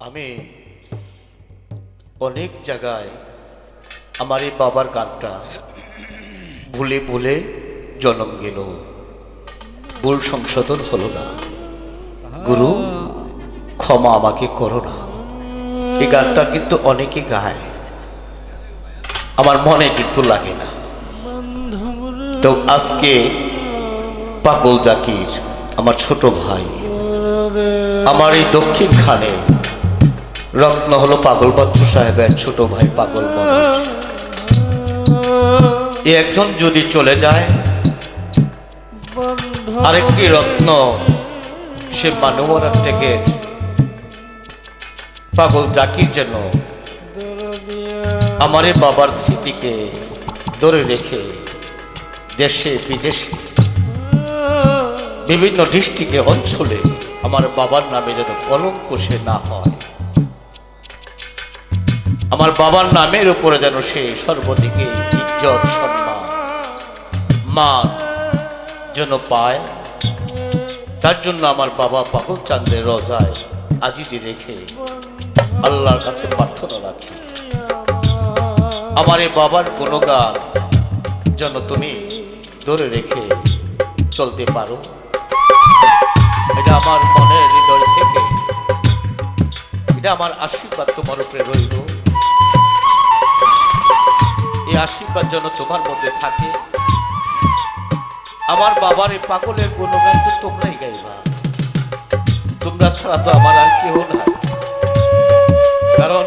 আমি অনেক জায়গায় আমার এই বাবার গানটা ভুলে ভুলে জন্ম গেল। ভুল সংশোধন হলো না। গুরু, ক্ষমা আমাকে করো না। এই গানটা কিন্তু অনেকে গায়। আমার মনে কিন্তু লাগে না। তো আজকে পাগল জাকির, আমার ছোট ভাই, আমার এই দক্ষিণ খানে রত্ন হলো পাগল বাচ্চু সাহেবের ছোট ভাই পাগল একজন যদি চলে যায়, আরেকটি রত্ন সে মানবরার থেকে পাগল জাকির যেন আমার বাবার স্মৃতিকে ধরে রেখে দেশে, বিদেশে, বিভিন্ন ডিস্ট্রিক্টে অঞ্চলে আমার বাবার নামে যেন কলঙ্ক সে না হয়। আমার বাবার নামের উপরে যেন সে সর্বদিকে ইজ্জত, সম্মান, মান যেন পায়, তার জন্য আমার বাবা পাগল চান্দের রজায় আজিজি রেখে আল্লাহর কাছে প্রার্থনা রাখি। আমার এই বাবার গুণগান যেন তুমি ধরে রেখে চলতে পারো। এটা আমার মনের হৃদয় থেকে, এটা আমার আশীর্বাদ তোমার উপরে রইল। এই আশীর্বাদ যেন তোমার মধ্যে থাকে। আমার বাবার এই পাগলের গুণগান তো তোমরাই গাইবা। তোমরা ছাড়া তো আমার আর কেউ না কারণ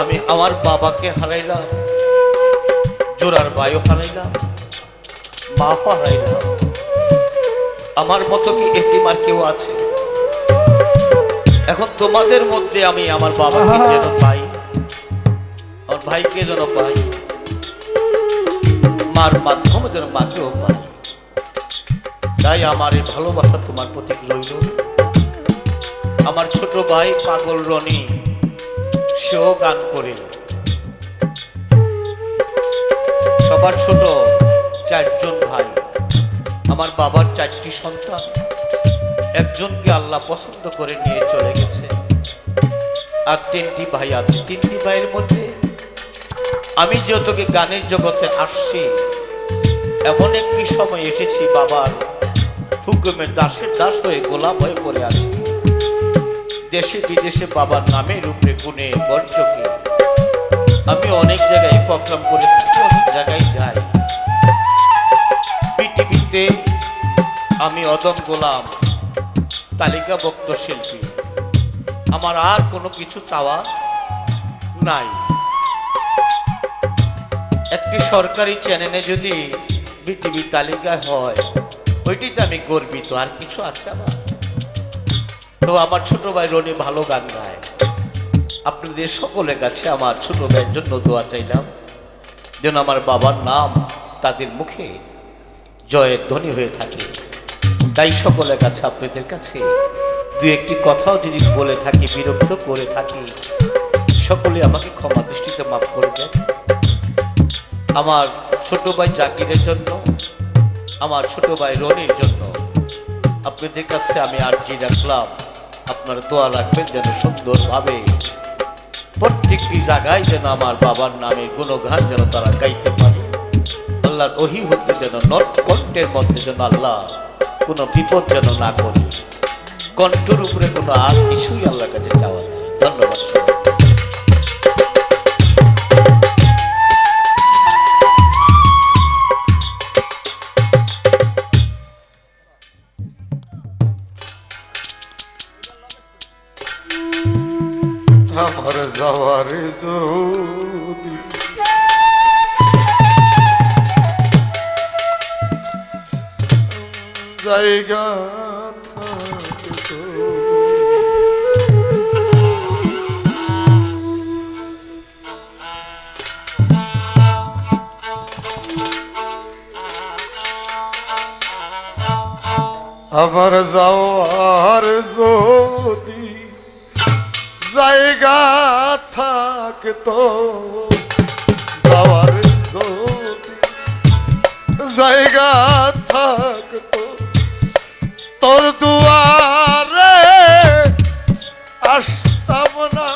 আমি আমার বাবাকে হারাইলাম জোরার বায়ু হারাইলাম মা হারাইলাম। আমার মতো কি এতিম কেউ আছে? এখন তোমাদের মধ্যে আমি আমার বাবাকে যেন পাই। ভাইকে যেন পাই, মার মাধ্যমে যেন মাকেও পাই। তাই আমার এই ভালোবাসা তোমার প্রতি রইল। আমার ছোট ভাই পাগল রনি, সেও গান করে। সবার ছোট চারজন ভাই, আমার বাবার চারটি সন্তান। একজনকে আল্লাহ পছন্দ করে নিয়ে চলে গেছে। আর তিনটি ভাই আছে। তিনটি ভাইয়ের মধ্যে আমি যেহেতুকে গানের জগতে আসছি, এমন একটি সময় এসেছি বাবার হুকুমের দাসের দাস হয়ে গোলাম হয়ে পড়ে আছি। দেশে বিদেশে বাবার নামের উপরে গুণে বর্জকে আমি অনেক জায়গায় প্রোগ্রাম করে থাকি, অনেক জায়গায় যাই। পৃথিবীতে আমি অদম গোলাম, তালিকাভুক্ত শিল্পী। আমার আর কোনো কিছু চাওয়া নাই। একটি সরকারি চ্যানেলে যদি বিটিভি তালিকায় হয়, ওইটিতে আমি গর্বিত। আর কিছু আছে আমার? তো আমার ছোট ভাই রনি ভালো গান গায়। আপনাদের সকলের কাছে আমার ছোট ভাইয়ের জন্য দোয়া চাইলাম। যেন আমার বাবার নাম তাদের মুখে জয়ের ধ্বনি হয়ে থাকে। তাই সকলের কাছে আপনাদের কাছে দু একটি কথাও যদি বলে থাকি, বিরক্ত করে থাকি, সকলে আমাকে ক্ষমা দৃষ্টিতে মাফ করবেন। আমার ছোট ভাই জাকিরের জন্য, আমার ছোট ভাই রনির জন্য। আপনাদের কাছে আমি আর্জি রাখলাম। আপনার দোয়া রাখবেন যেন সুন্দরভাবে প্রত্যেকটি জায়গায় যেন আমার বাবার নামের গুণগান যেন তারা গাইতে পারে। আল্লাহর ওহি হতে যেন নট কণ্ঠের মধ্যে যেন আল্লাহ কোনো বিপদ যেন না করে। কণ্ঠের উপরে কোনো আর কিছুই আল্লাহর কাছে চাওয়া নেই। ধন্যবাদ সবাই যাওয়ার যদি। জায়গা আমার যাওয়ার যদি জায়গা থাকতো। যাওয়ার জায়গা থাকতো। তোর দুয়ারে আসতাম না।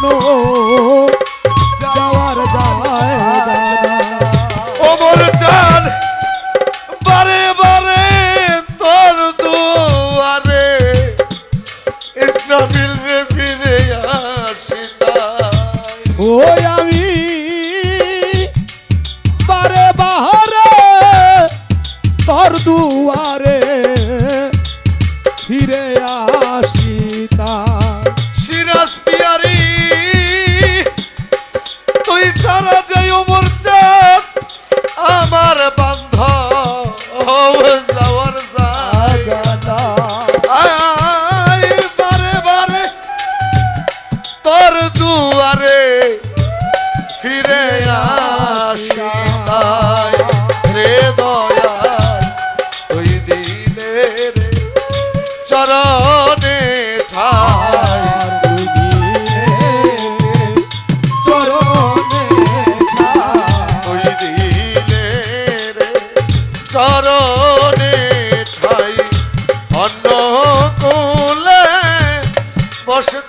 কোনো Aşık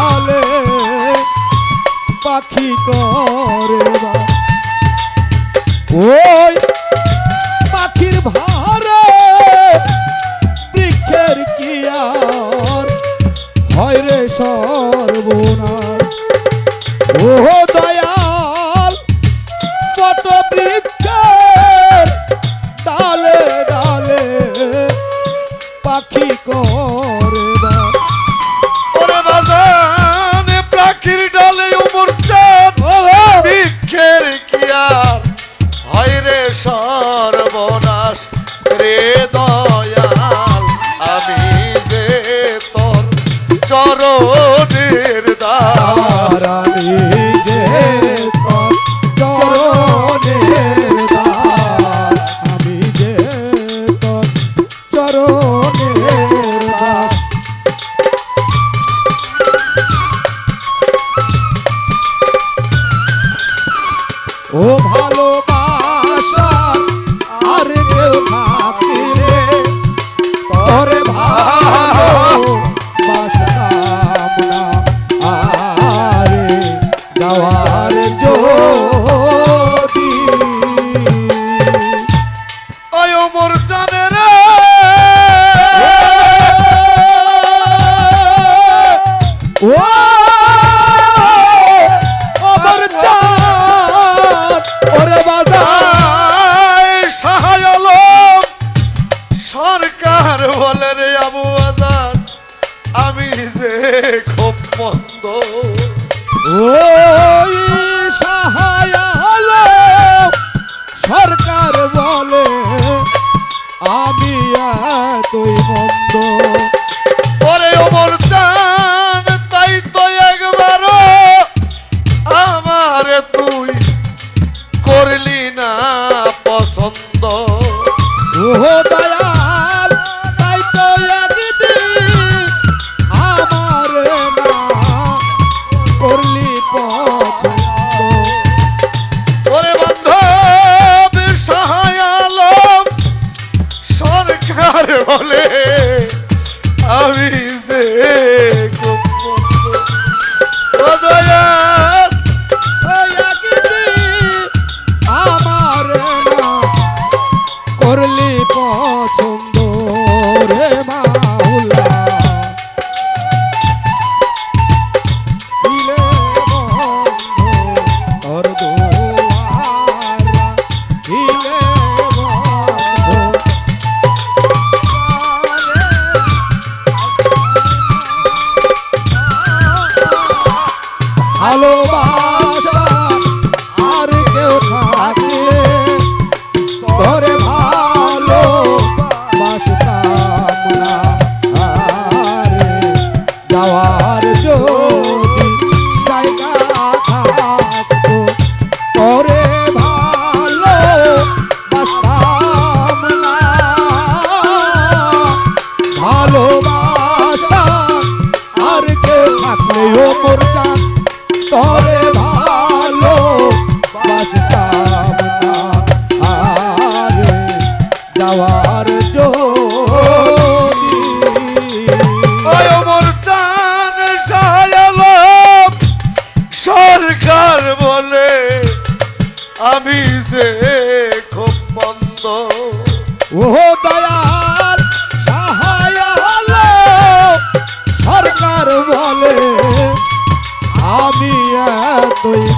কালে পাখি করে ওই পাখির ভারে বৃক্ষের কি আর হয় রে সর্বনা ও বলে রে আবু আজান আমি যে খুব মন্দ। ও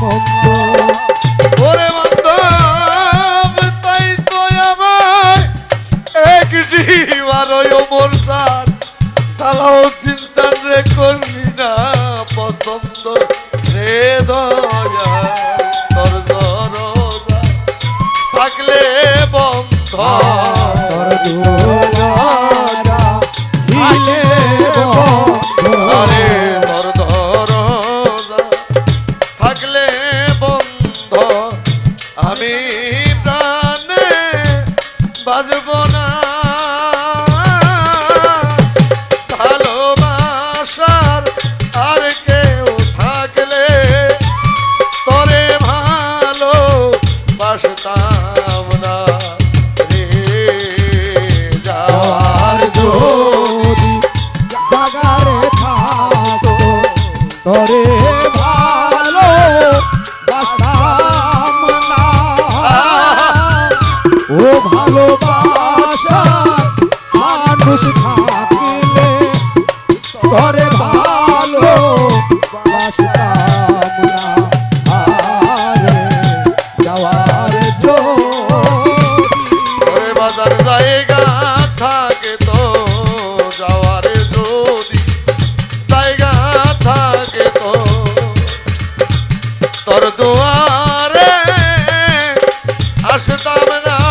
Oh. আসতাম না।